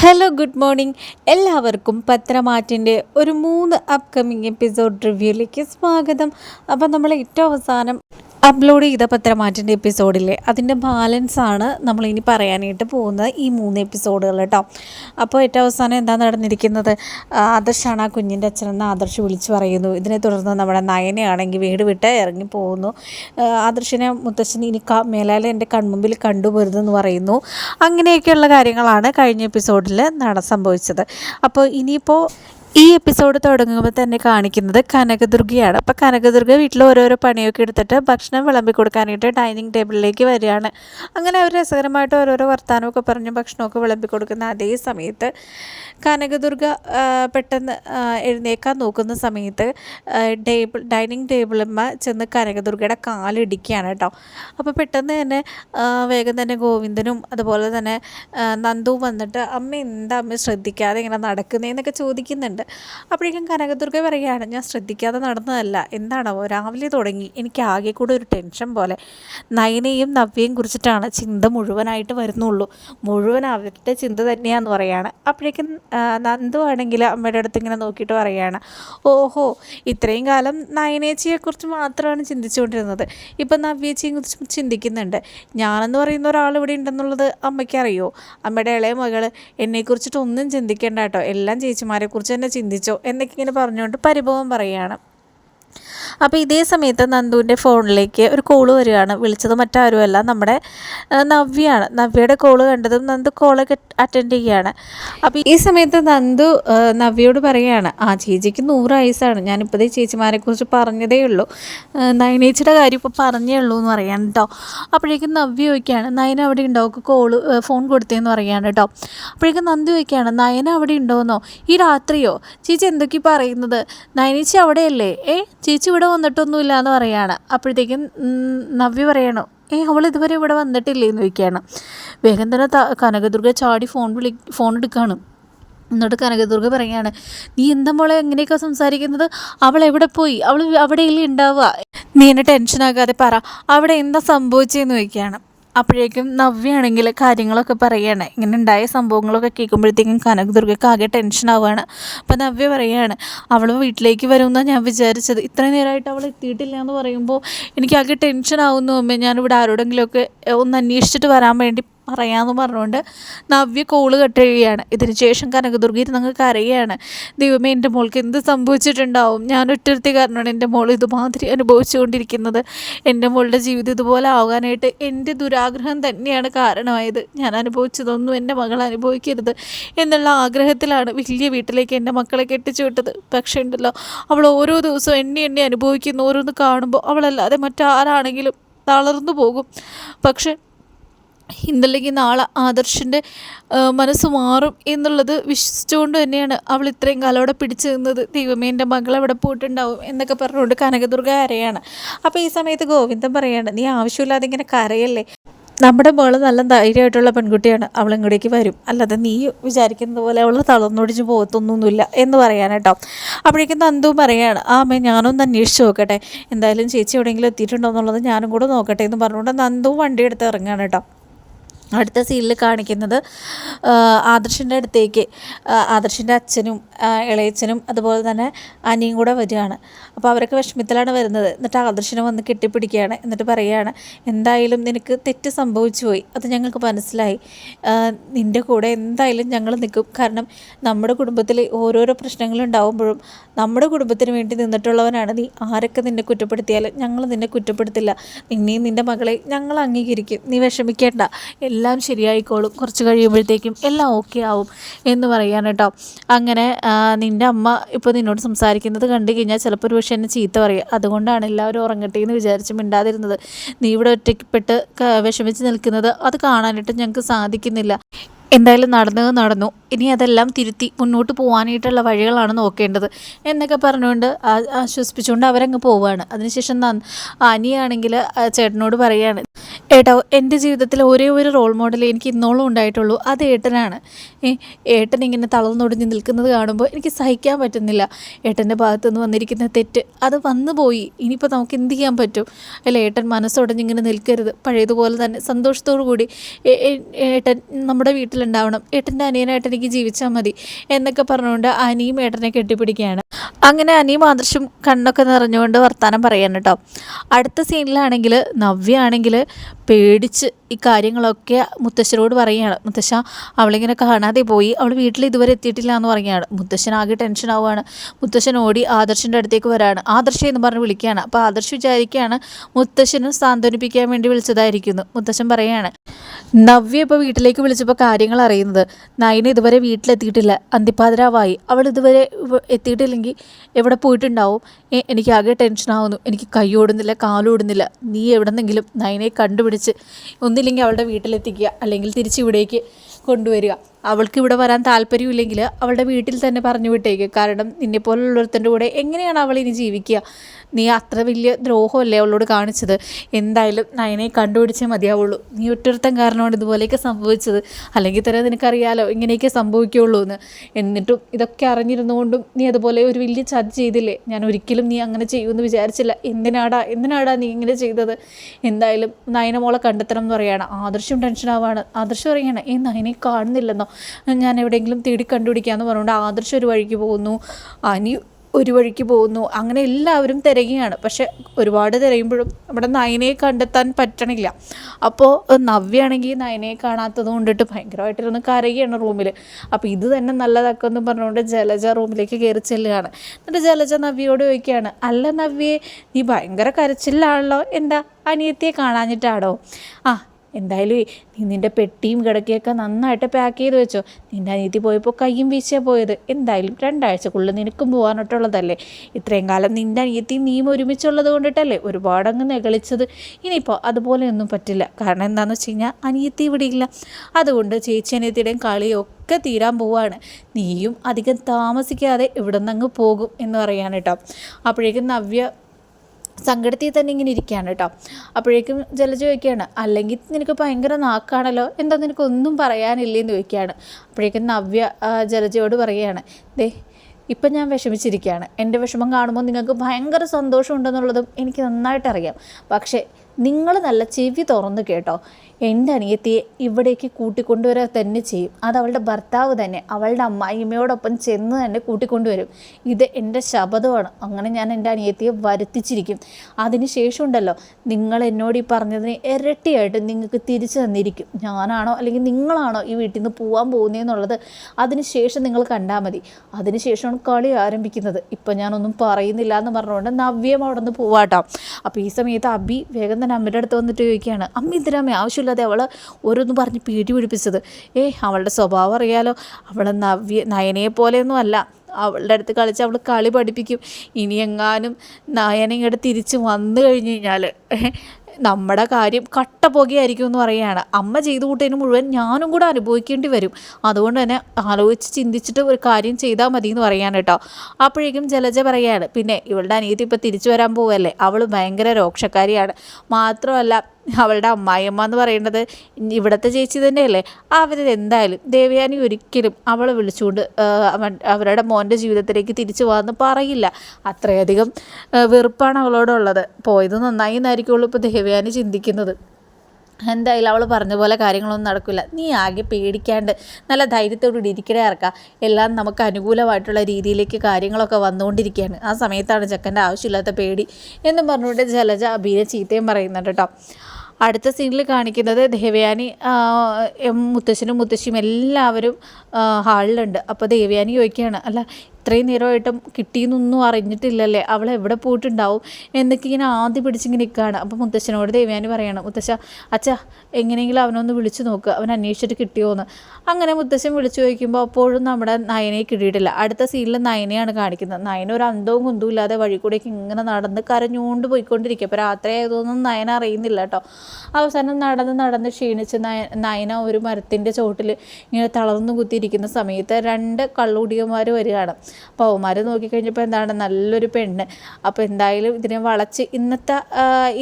Hello good morning എല്ലാവർക്കും പത്രമാറ്റിന്റെ ഒരു മൂന്ന് അപ്കമിങ് എപ്പിസോഡ് റിവ്യൂയിലേക്ക് സ്വാഗതം. അപ്പം നമ്മൾ ഏറ്റവും അവസാനം അപ്ലോഡ് ചെയ്ത പത്രമാറ്റിന്റെ എപ്പിസോഡിലെ അതിന്റെ ബാലൻസ് ആണ് നമ്മളിനി പറയാനായിട്ട് പോകുന്നത് ഈ മൂന്ന് എപ്പിസോഡുകൾ കേട്ടോ. അപ്പോൾ ഏറ്റവും അവസാനം എന്താ നടന്നിരിക്കുന്നത്? ആദർശാണ് ആ കുഞ്ഞിന്റെ അച്ഛനെന്ന് ആദർശ് വിളിച്ചു പറയുന്നു. ഇതിനെ തുടർന്ന് നമ്മുടെ നയനയാണെങ്കിൽ വീട് വിട്ട് ഇറങ്ങി പോകുന്നു. ആദർശിനെ മുത്തശ്ശൻ ഇനി ക മേലാലെ എന്റെ കൺമുമ്പിൽ കണ്ടുപോരുതെന്ന് പറയുന്നു. അങ്ങനെയൊക്കെയുള്ള കാര്യങ്ങളാണ് കഴിഞ്ഞ എപ്പിസോഡിൽ നട സംഭവിച്ചത്. അപ്പോൾ ഇനിയിപ്പോൾ ഈ എപ്പിസോഡ് തുടങ്ങുമ്പോൾ തന്നെ കാണിക്കുന്നത് കനകദുർഗയാണ്. അപ്പോൾ കനകദുർഗ വീട്ടിൽ ഓരോരോ പണിയൊക്കെ എടുത്തിട്ട് ഭക്ഷണം വിളമ്പി കൊടുക്കാനായിട്ട് ഡൈനിങ് ടേബിളിലേക്ക് വരികയാണ്. അങ്ങനെ അവർ രസകരമായിട്ട് ഓരോരോ വർത്തമാനമൊക്കെ പറഞ്ഞ് ഭക്ഷണമൊക്കെ വിളമ്പി കൊടുക്കുന്ന അതേ സമയത്ത് കനകദുർഗ പെട്ടെന്ന് എഴുന്നേക്കാൻ നോക്കുന്ന സമയത്ത് ടേബിൾ ഡൈനിങ് ടേബിളുമ്മ ചെന്ന് കനകദുർഗയുടെ കാലിടിക്കുകയാണ് കേട്ടോ. അപ്പോൾ പെട്ടെന്ന് തന്നെ വേഗം തന്നെ ഗോവിന്ദനും അതുപോലെ തന്നെ നന്ദു നന്ദുവും വന്നിട്ട് അമ്മ എന്താ അമ്മ ശ്രദ്ധിക്കാതെ ഇങ്ങനെ നടക്കുന്നതെന്നൊക്കെ ചോദിക്കുന്നുണ്ട്. അപ്പോഴേക്കും കനകദുർഗ പറയുകയാണ് ഞാൻ ശ്രദ്ധിക്കാതെ നടന്നതല്ല. എന്താണോ രാവിലെ തുടങ്ങി. എനിക്ക് ആകെ കൂടെ ഒരു ടെൻഷൻ പോലെ. നയനയും നവ്യയും കുറിച്ചിട്ടാണ് ചിന്ത മുഴുവനായിട്ട് വരുന്നുള്ളൂ. മുഴുവൻ അവരുടെ ചിന്ത തന്നെയാന്ന് പറയാണ്. അപ്പോഴേക്കും നന്ദു ആണെങ്കിൽ അമ്മയുടെ അടുത്ത് ഇങ്ങനെ നോക്കിയിട്ട് പറയുകയാണ് ഓഹോ ഇത്രയും കാലം നയനേച്ചിയെക്കുറിച്ച് മാത്രമാണ് ചിന്തിച്ചുകൊണ്ടിരുന്നത്. ഇപ്പം നവ്യേച്ചിയെ കുറിച്ച് ചിന്തിക്കുന്നുണ്ട്. ഞാനെന്ന് പറയുന്ന ഒരാൾ ഇവിടെ ഉണ്ടെന്നുള്ളത് അമ്മയ്ക്കറിയോ? അമ്മയുടെ ഇളയ മകൾ എന്നെക്കുറിച്ചിട്ടൊന്നും ചിന്തിക്കേണ്ട കേട്ടോ. എല്ലാം ചേച്ചിമാരെ കുറിച്ച് തന്നെ ചിന്തിച്ചോ എന്നൊക്കെ ഇങ്ങനെ പറഞ്ഞുകൊണ്ട് പരിഭവം പറയുകയാണ്. അപ്പോൾ ഇതേ സമയത്ത് നന്ദുവിന്റെ ഫോണിലേക്ക് ഒരു കോൾ വരികയാണ്. വിളിച്ചത് മറ്റാരുമല്ല നമ്മുടെ നവ്യയാണ് നവ്യയുടെ കോൾ കണ്ടതും നന്ദു കോളൊക്കെ അറ്റൻഡ് ചെയ്യുകയാണ്. അപ്പോൾ ഈ സമയത്ത് നന്ദു നവ്യയോട് പറയുകയാണ് ആ ചേച്ചിക്ക് നൂറ് വയസ്സാണ്. ഞാനിപ്പോഴേ ഈ ചേച്ചിമാരെ കുറിച്ച് പറഞ്ഞതേ ഉള്ളൂ. നയനേച്ചിയുടെ കാര്യം ഇപ്പോൾ പറഞ്ഞേ ഉള്ളൂ എന്ന് പറയാൻ കേട്ടോ അപ്പോഴേക്കും നവ്യ ചോദിക്കുകയാണ് നയന അവിടെ ഉണ്ടോ? അവൾക്ക് കോൾ ഫോൺ കൊടുത്തേന്ന് പറയാണ് കേട്ടോ അപ്പോഴേക്കും നന്ദു ചോദിക്കുകയാണ് നയന അവിടെ ഉണ്ടോയെന്നോ ഈ രാത്രിയോ? ചേച്ചി എന്തൊക്കെ പറയുന്നത്? നയനേച്ചി അവിടെയല്ലേ? ഏ ചേച്ചി ഇവിടെ വന്നിട്ടൊന്നുമില്ല എന്ന് പറയാണ് അപ്പോഴത്തേക്കും നവ്യ പറയണു ഏ അവൾ ഇതുവരെ ഇവിടെ വന്നിട്ടില്ലേ എന്ന് ചോദിക്കുകയാണ്. വേഗം തന്നെ കനകദുർഗ ചാടി ഫോൺ വിളി ഫോൺ എടുക്കുകയാണ് എന്നിട്ട് കനകദുർഗ പറയുകയാണ് നീ എന്താ മോളെ എങ്ങനെയൊക്കെ സംസാരിക്കുന്നത്? അവൾ എവിടെ പോയി? അവൾ അവിടെയല്ലേ ഉണ്ടാവുക? നീ എന്നെ ടെൻഷനാകാതെ പറ. അവിടെ എന്താ സംഭവിച്ചതെന്ന് ചോദിക്കുകയാണ്. അപ്പോഴേക്കും നവ്യാണെങ്കിൽ കാര്യങ്ങളൊക്കെ പറയുകയാണ് ഇങ്ങനെ ഉണ്ടായ സംഭവങ്ങളൊക്കെ കേൾക്കുമ്പോഴത്തേക്കും കനകദുർഗയ്ക്ക് ആകെ ടെൻഷൻ ടെൻഷനാവുകയാണ് അപ്പോൾ നവ്യ പറയുകയാണ് അവൾ വീട്ടിലേക്ക് വരുമെന്നാണ് ഞാൻ വിചാരിച്ചത്. ഇത്ര നേരമായിട്ട് അവൾ എത്തിയിട്ടില്ല എന്ന് പറയുമ്പോൾ എനിക്ക് ആകെ ടെൻഷനാവുന്നു അമ്മേ. ഞാനിവിടെ ആരോടെങ്കിലുമൊക്കെ ഒന്ന് അന്വേഷിച്ചിട്ട് വരാൻ വേണ്ടി പറയാമെന്ന് പറഞ്ഞുകൊണ്ട് നവ്യ കോൾ കെട്ടുകയാണ് ഇതിന് ശേഷം കനകദുർഗ ഇരുന്നങ്ങ് കരയുകയാണ് ദൈവമേ എന്റെ മോൾക്ക് എന്ത് സംഭവിച്ചിട്ടുണ്ടാവും? ഞാൻ ഒറ്റരുത്തി കാരണമാണ് എന്റെ മോൾ ഇതുമാതിരി അനുഭവിച്ചുകൊണ്ടിരിക്കുന്നത്. എന്റെ മോളുടെ ജീവിതം ഇതുപോലെ ആവാനായിട്ട് എന്റെ ദുരാഗ്രഹം തന്നെയാണ് കാരണമായത്. ഞാൻ അനുഭവിച്ചതൊന്നും എന്റെ മകൾ അനുഭവിക്കരുത് എന്നുള്ള ആഗ്രഹത്തിലാണ് വലിയ വീട്ടിലേക്ക് എന്റെ മക്കളെ കെട്ടിച്ചു വിട്ടത്. പക്ഷേ ഉണ്ടല്ലോ അവൾ ഓരോ ദിവസവും എണ്ണി എണ്ണി അനുഭവിക്കുന്ന. ഓരോന്ന് കാണുമ്പോൾ അവളല്ലാതെ മറ്റാരാണെങ്കിലും തളർന്നു പോകും. പക്ഷെ ഇന്നല്ലെങ്കിൽ നാളെ ആദർശിന്റെ മനസ്സ് മാറും എന്നുള്ളത് വിശ്വസിച്ചുകൊണ്ട് തന്നെയാണ് അവൾ ഇത്രയും കാലം അവിടെ പിടിച്ചു നിന്നത്. ദൈവമേ എന്റെ മകൾ അവിടെ പോയിട്ടുണ്ടാവും എന്നൊക്കെ പറഞ്ഞുകൊണ്ട് കനകദുർഗ കരയാണ്. അപ്പോൾ ഈ സമയത്ത് ഗോവിന്ദൻ പറയാണ് നീ ആവശ്യമില്ലാതെ ഇങ്ങനെ കരയല്ലേ? നമ്മുടെ മോൾ നല്ല ധൈര്യമായിട്ടുള്ള പെൺകുട്ടിയാണ്. അവൾ ഇങ്ങോട്ടേക്ക് വരും. അല്ലാതെ നീ വിചാരിക്കുന്നത് പോലെ അവൾ തളർന്നൊടിച്ച് പോകത്തൊന്നുമില്ല എന്ന് പറയാൻ കേട്ടോ. അപ്പോഴേക്കും നന്ദു പറയാണ് ആ അമ്മ ഞാനൊന്ന് അന്വേഷിച്ച് നോക്കട്ടെ. എന്തായാലും ചേച്ചി എവിടെയെങ്കിലും എത്തിയിട്ടുണ്ടോ എന്നുള്ളത് ഞാനും കൂടെ നോക്കട്ടെ എന്ന് പറഞ്ഞുകൊണ്ട് നന്ദു വണ്ടി എടുത്ത് ഇറങ്ങുകയാണ് കേട്ടോ. അടുത്ത സീനിൽ കാണിക്കുന്നത് ആദർശിന്റെ അടുത്തേക്ക്. ആദർശിന്റെ അച്ഛനും ഇളയച്ചനും അതുപോലെ തന്നെ അനിയും കൂടെ വരികയാണ്. അപ്പോൾ അവരൊക്കെ വിഷമത്തിലാണ് വരുന്നത്. എന്നിട്ട് ആദർശിനെ വന്ന് കെട്ടിപ്പിടിക്കുകയാണ്. എന്നിട്ട് പറയുകയാണ് എന്തായാലും നിനക്ക് തെറ്റ് സംഭവിച്ചു പോയി. അത് ഞങ്ങൾക്ക് മനസ്സിലായി. നിന്റെ കൂടെ എന്തായാലും ഞങ്ങൾ നിൽക്കും. കാരണം നമ്മുടെ കുടുംബത്തിൽ ഓരോരോ പ്രശ്നങ്ങളുണ്ടാവുമ്പോഴും നമ്മുടെ കുടുംബത്തിന് വേണ്ടി നിന്നിട്ടുള്ളവനാണ് നീ. ആരൊക്കെ നിന്നെ കുറ്റപ്പെടുത്തിയാലും ഞങ്ങൾ നിന്നെ കുറ്റപ്പെടുത്തില്ല. നിന്നെയും നിന്റെ മകളെ ഞങ്ങൾ അംഗീകരിക്കും. നീ വിഷമിക്കേണ്ട. എല്ലാം ശരിയായിക്കോളും. കുറച്ച് കഴിയുമ്പോഴത്തേക്കും എല്ലാം ഓക്കെ ആവും എന്ന് പറയാൻ കേട്ടോ. അങ്ങനെ നിന്റെ അമ്മ ഇപ്പോൾ നിന്നോട് സംസാരിക്കുന്നത് കണ്ടു കഴിഞ്ഞാൽ ചിലപ്പോൾ ഒരു പക്ഷേ എന്നെ ചീത്ത പറയും. അതുകൊണ്ടാണ് എല്ലാവരും ഉറങ്ങട്ടെ എന്ന് വിചാരിച്ച് മിണ്ടാതിരുന്നത്. നീ ഇവിടെ ഒറ്റയ്ക്കപ്പെട്ട് വിഷമിച്ച് നിൽക്കുന്നത് അത് കാണാനായിട്ട് ഞങ്ങൾക്ക് സാധിക്കുന്നില്ല. എന്തായാലും നടന്നത് നടന്നു. ഇനി അതെല്ലാം തിരുത്തി മുന്നോട്ട് പോകാനായിട്ടുള്ള വഴികളാണ് നോക്കേണ്ടത് എന്നൊക്കെ പറഞ്ഞുകൊണ്ട് ആശ്വസിപ്പിച്ചുകൊണ്ട് അവരങ്ങ് പോവുകയാണ് അതിനുശേഷം അനിയാണെങ്കിൽ ചേട്ടനോട് പറയാണ് ഏട്ടോ എന്റെ ജീവിതത്തിൽ ഒരേ ഒരു റോൾ മോഡൽ എനിക്ക് ഇന്നോളം ഉണ്ടായിട്ടുള്ളൂ. അത് ഏട്ടനാണ്. ഏട്ടൻ ഇങ്ങനെ തളർന്നൊടിഞ്ഞ് നിൽക്കുന്നത് കാണുമ്പോൾ എനിക്ക് സഹിക്കാൻ പറ്റുന്നില്ല. ഏട്ടന്റെ ഭാഗത്തു നിന്ന് വന്നിരിക്കുന്ന തെറ്റ് അത് വന്നു പോയി. ഇനിയിപ്പോൾ നമുക്ക് എന്ത് ചെയ്യാൻ പറ്റും? അല്ല ഏട്ടൻ മനസ്സൊടഞ്ഞിങ്ങനെ നിൽക്കരുത്. പഴയതുപോലെ തന്നെ സന്തോഷത്തോടു കൂടി ഏട്ടൻ നമ്മുടെ വീട്ടിലുണ്ടാവണം. ഏട്ടന്റെ അനിയനായിട്ട് എനിക്ക് ജീവിച്ചാൽ മതി എന്നൊക്കെ പറഞ്ഞുകൊണ്ട് അനിയും ഏട്ടനെ കെട്ടിപ്പിടിക്കുകയാണ്. അങ്ങനെ അനിയും ആദർശം കണ്ണൊക്കെ നിറഞ്ഞുകൊണ്ട് വർത്തമാനം പറയാൻ കേട്ടോ. അടുത്ത സീനിലാണെങ്കിൽ നവ്യ ആണെങ്കിൽ പേടിച്ച് ഈ കാര്യങ്ങളൊക്കെ മുത്തശ്ശനോട് പറയുകയാണ്. മുത്തശ്ശ അവളിങ്ങനെ കാണാതെ പോയി. അവൾ വീട്ടിൽ ഇതുവരെ എത്തിയിട്ടില്ല എന്ന് പറയുകയാണ്. മുത്തശ്ശൻ ആകെ ടെൻഷൻ ആവുകയാണ്. മുത്തശ്ശൻ ഓടി ആദർശിന്റെ അടുത്തേക്ക് വരാണ്. ആദർശ എന്ന് പറഞ്ഞ് വിളിക്കുകയാണ്. അപ്പോൾ ആദർശ് വിചാരിക്കുകയാണ് മുത്തശ്ശനെ സാന്ത്വനിപ്പിക്കാൻ വേണ്ടി വിളിച്ചതായിരിക്കുന്നു. മുത്തശ്ശൻ പറയുകയാണ് നവ്യ ഇപ്പോൾ വീട്ടിലേക്ക് വിളിച്ചപ്പോൾ കാര്യങ്ങൾ അറിയുന്നത്. നയന ഇതുവരെ വീട്ടിലെത്തിയിട്ടില്ല. അന്തിപ്പാതിരാവായി. അവൾ ഇതുവരെ എത്തിയിട്ടില്ലെങ്കിൽ എവിടെ പോയിട്ടുണ്ടാവും? എനിക്ക് ആകെ ടെൻഷനാവുന്നു എനിക്ക് കൈ ഓടുന്നില്ല കാലോടുന്നില്ല നീ എവിടെന്നെങ്കിലും നയനെ കണ്ടുപിടിച്ച് ഒന്നില്ലെങ്കിൽ അവളുടെ വീട്ടിലെത്തിക്കുക അല്ലെങ്കിൽ തിരിച്ചിവിടേക്ക് കൊണ്ടുവരിക. അവൾക്ക് ഇവിടെ വരാൻ താല്പര്യമില്ലെങ്കിൽ അവളുടെ വീട്ടിൽ തന്നെ പറഞ്ഞു വിട്ടേക്ക്. കാരണം നിന്നെപ്പോലുള്ളൊരുത്തന്റെ കൂടെ എങ്ങനെയാണ് അവൾ ഇനി ജീവിക്കുക? നീ അത്ര വലിയ ദ്രോഹമല്ലേ അവളോട് കാണിച്ചത്? എന്തായാലും നയനെ കണ്ടുപിടിച്ചേ മതിയാവുള്ളൂ. നീ ഒറ്റൊരുത്തൻ കാരണമാണ് ഇതുപോലെയൊക്കെ സംഭവിച്ചത്. അല്ലെങ്കിൽ തന്നെ നിനക്കറിയാലോ ഇങ്ങനെയൊക്കെ സംഭവിക്കുകയുള്ളൂ എന്ന് എന്നിട്ടും ഇതൊക്കെ അറിഞ്ഞിരുന്നുകൊണ്ടും നീ അതുപോലെ ഒരു വലിയ ചതി ചെയ്തില്ലേ? ഞാൻ ഒരിക്കലും നീ അങ്ങനെ ചെയ്യുമെന്ന് വിചാരിച്ചില്ല. എന്തിനാടാ എന്തിനാടാ നീ ഇങ്ങനെ ചെയ്തത്? എന്തായാലും നയനമോളെ കണ്ടെത്തണം എന്ന് പറയുകയാണ് ആദർശം ടെൻഷനാവാണ് ആദർശം പറയുകയാണ് ഈ നയനെ കാണുന്നില്ലെന്നോ? ഞാൻ എവിടെയെങ്കിലും തേടി കണ്ടുപിടിക്കാമെന്ന് പറഞ്ഞുകൊണ്ട് ആദർശം ഒരു വഴിക്ക് പോകുന്നു. അനി ഒരു വഴിക്ക് പോകുന്നു. അങ്ങനെ എല്ലാവരും തിരയുകയാണ്. പക്ഷെ ഒരുപാട് തിരയുമ്പോഴും നമ്മുടെ നയനയെ കണ്ടെത്താൻ പറ്റണില്ല. അപ്പോൾ നവ്യാണെങ്കിൽ നയനയെ കാണാത്തത് കൊണ്ടിട്ട് ഭയങ്കരമായിട്ടിരുന്ന് കരയുകയാണ് റൂമിൽ. അപ്പോൾ ഇത് തന്നെ നല്ലതൊക്കെ എന്ന് പറഞ്ഞുകൊണ്ട് ജലജ റൂമിലേക്ക് കയറി ചെല്ലുകയാണ്. എന്നിട്ട് ജലജ നവ്യയോട് ചോദിക്കുകയാണ് അല്ല നവ്യയെ നീ ഭയങ്കര കരച്ചിലാണല്ലോ. എന്താ അനിയത്തിയെ കാണാഞ്ഞിട്ടാണോ? ആ എന്തായാലും നീ നിന്റെ പെട്ടിയും കിടക്കിയൊക്കെ നന്നായിട്ട് പാക്ക് ചെയ്ത് വെച്ചോ. നിന്റെ അനിയത്തി പോയപ്പോൾ കയ്യും വീശിയാ പോയത്. എന്തായാലും രണ്ടാഴ്ചക്കുള്ളിൽ നിനക്കും പോകാനിട്ടുള്ളതല്ലേ ഇത്രയും കാലം നിന്റെ അനീതി നീയും ഒരുമിച്ചുള്ളത് കൊണ്ടിട്ടല്ലേ ഒരുപാടങ്ങ് നെകളിച്ചത്? ഇനിയിപ്പോൾ അതുപോലെയൊന്നും പറ്റില്ല. കാരണം എന്താണെന്ന് വെച്ച് കഴിഞ്ഞാൽ അനിയത്തി ഇവിടെ ഇല്ല. അതുകൊണ്ട് ചേച്ചി അനിയത്തിയുടെയും കളിയൊക്കെ തീരാൻ പോവാണ്. നീയും അധികം താമസിക്കാതെ ഇവിടെ നിന്ന് അങ്ങ് പോകും എന്ന് പറയാൻ കേട്ടോ. അപ്പോഴേക്കും നവ്യ സങ്കടത്തിൽ തന്നെ ഇങ്ങനെ ഇരിക്കുകയാണ് കേട്ടോ. അപ്പോഴേക്കും ജലജ ചോദിക്കുകയാണ് അല്ലെങ്കിൽ നിനക്ക് ഭയങ്കര നാക്കാണല്ലോ? എന്താ നിനക്ക് നിനക്കൊന്നും പറയാനില്ലേന്ന് ചോദിക്കുകയാണ്. അപ്പോഴേക്കും നവ്യ ജലജയോട് പറയുകയാണ് ദേ ഇപ്പം ഞാൻ വിഷമിച്ചിരിക്കുകയാണ്. എന്റെ വിഷമം കാണുമ്പോൾ നിങ്ങൾക്ക് ഭയങ്കര സന്തോഷമുണ്ടെന്നുള്ളതും എനിക്ക് നന്നായിട്ട് അറിയാം പക്ഷേ നിങ്ങൾ നല്ല ചെവി തുറന്ന് കേട്ടോ. എന്റെ അനിയത്തിയെ ഇവിടേക്ക് കൂട്ടിക്കൊണ്ടുവരാൻ തന്നെ ചെയ്യും. അത് അവളുടെ ഭർത്താവ് തന്നെ. അവളുടെ അമ്മായിമ്മയോടൊപ്പം ചെന്ന് തന്നെ കൂട്ടിക്കൊണ്ടുവരും. ഇത് എന്റെ ശബദമാണ് അങ്ങനെ ഞാൻ എന്റെ അനിയത്തിയെ വരുത്തിച്ചിരിക്കും. അതിന് ശേഷം ഉണ്ടല്ലോ നിങ്ങൾ എന്നോട് ഈ പറഞ്ഞതിന് ഇരട്ടിയായിട്ട് നിങ്ങൾക്ക് തിരിച്ചു തന്നിരിക്കും. ഞാനാണോ അല്ലെങ്കിൽ നിങ്ങളാണോ ഈ വീട്ടിൽ നിന്ന് പോകാൻ പോകുന്നതെന്നുള്ളത് അതിന് ശേഷം നിങ്ങൾ കണ്ടാൽ മതി. അതിന് ശേഷമാണ് കളി ആരംഭിക്കുന്നത്. ഇപ്പം ഞാനൊന്നും പറയുന്നില്ല എന്ന് പറഞ്ഞുകൊണ്ട് നവ്യം അവിടെ നിന്ന് പോവാട്ടോ. അപ്പോൾ ഈ സമയത്ത് അബി വേഗം തന്നെ അമ്മയുടെ അടുത്ത് വന്നിട്ട് ചോദിക്കുകയാണ് അമ്മ ഇതിനമ്മ ആവശ്യമില്ല അല്ലാതെ അവൾ ഓരോന്നും പറഞ്ഞ് പീടി പിടിപ്പിച്ചത്. ഏ അവളുടെ സ്വഭാവം അറിയാലോ. അവൾ നവ്യ നയനയെ പോലെയൊന്നും അല്ല. അവളുടെ അടുത്ത് കളിച്ച് അവൾ കളി പഠിപ്പിക്കും. ഇനി എങ്ങാനും നയന ഇങ്ങോട്ട് തിരിച്ച് വന്നു കഴിഞ്ഞ് കഴിഞ്ഞാൽ നമ്മുടെ കാര്യം കട്ട പുകയായിരിക്കും എന്ന് പറയുകയാണ്. അമ്മ ചെയ്തു കൂട്ടിയതിന് മുഴുവൻ ഞാനും കൂടെ അനുഭവിക്കേണ്ടി വരും. അതുകൊണ്ട് തന്നെ ആലോചിച്ച് ചിന്തിച്ചിട്ട് ഒരു കാര്യം ചെയ്താൽ മതി എന്ന് പറയാൻ കേട്ടോ. അപ്പോഴേക്കും ജലജ പറയുകയാണ് പിന്നെ ഇവളുടെ അനിയത്തി ഇപ്പോൾ തിരിച്ചു വരാൻ പോവല്ലേ? അവൾ ഭയങ്കര രോക്ഷക്കാരിയാണ്. മാത്രമല്ല അവളുടെ അമ്മായിയമ്മ എന്ന് പറയുന്നത് ഇവിടുത്തെ ചേച്ചി തന്നെയല്ലേ? അവരെന്തായാലും ദേവയാനി ഒരിക്കലും അവളെ വിളിച്ചുകൊണ്ട് അവരുടെ മോന്റെ ജീവിതത്തിലേക്ക് തിരിച്ചു പോകാമെന്ന് പറയില്ല. അത്രയധികം വെറുപ്പാണ് അവളോടുള്ളത്. പോയത് നന്നായി എന്നായിരിക്കുള്ളൂ ഇപ്പോൾ ദേവയാനി ചിന്തിക്കുന്നത്. എന്തായാലും അവൾ പറഞ്ഞ പോലെ കാര്യങ്ങളൊന്നും നടക്കില്ല നീ ആകെ പേടിക്കാണ്ട് നല്ല ധൈര്യത്തോടുകൂടി ഇരിക്കണേ ഇറക്കാം എല്ലാം നമുക്ക് അനുകൂലമായിട്ടുള്ള രീതിയിലേക്ക് കാര്യങ്ങളൊക്കെ വന്നുകൊണ്ടിരിക്കുകയാണ് ആ സമയത്താണ് ചെക്കന്റെ ആവശ്യമില്ലാത്ത പേടി എന്നും പറഞ്ഞുകൊണ്ട് ജലജ അബീനെ ചീത്തയും പറയുന്നുണ്ട് കേട്ടോ അടുത്ത സീനിൽ കാണിക്കുന്നത് ദേവയാനി മുത്തശ്ശനും മുത്തശ്ശിയും എല്ലാവരും ഹാളിലുണ്ട്. അപ്പോൾ ദേവയാനി ചോദിക്കുകയാണ് അല്ല ഇത്രയും നേരമായിട്ടും കിട്ടിയെന്നൊന്നും അറിഞ്ഞിട്ടില്ലല്ലേ? അവൾ എവിടെ പോയിട്ടുണ്ടാവും? എന്നൊക്കെ ഇങ്ങനെ ആദ്യം പിടിച്ചിങ്ങനെ നിൽക്കുകയാണ് അപ്പോൾ മുത്തശ്ശനോട് ദേവ്യാനി പറയണം മുത്തശ്ശ അച്ഛ എങ്ങനെയെങ്കിലും അവനൊന്ന് വിളിച്ചു നോക്കുക അവൻ അന്വേഷിച്ചിട്ട് കിട്ടിയോന്ന്. അങ്ങനെ മുത്തശ്ശൻ വിളിച്ചു ചോദിക്കുമ്പോൾ അപ്പോഴും നമ്മുടെ നയനെ കിട്ടിയിട്ടില്ല. അടുത്ത സീനിൽ നയനെയാണ് കാണിക്കുന്നത്. നയന ഒരു അന്തവും കുന്തവും ഇല്ലാതെ വഴി കൂടെയൊക്കെ ഇങ്ങനെ നടന്ന് കരഞ്ഞുകൊണ്ട് പോയിക്കൊണ്ടിരിക്കുക അപ്പോൾ രാത്രി ആയതൊന്നും നയന അറിയുന്നില്ല കേട്ടോ. അവസാനം നടന്ന് നടന്ന് ക്ഷീണിച്ച് നയ നയന ഒരു മരത്തിന്റെ ചോട്ടിൽ ഇങ്ങനെ തളർന്നു കുത്തിയിരിക്കുന്ന സമയത്ത് രണ്ട് കള്ളുകുടിയന്മാർ വരികയാണ്. അപ്പോൾ അവന്മാർ നോക്കിക്കഴിഞ്ഞപ്പോൾ എന്താണ്? നല്ലൊരു പെണ്ണ്. അപ്പോൾ എന്തായാലും ഇതിനെ വളച്ച് ഇന്നത്തെ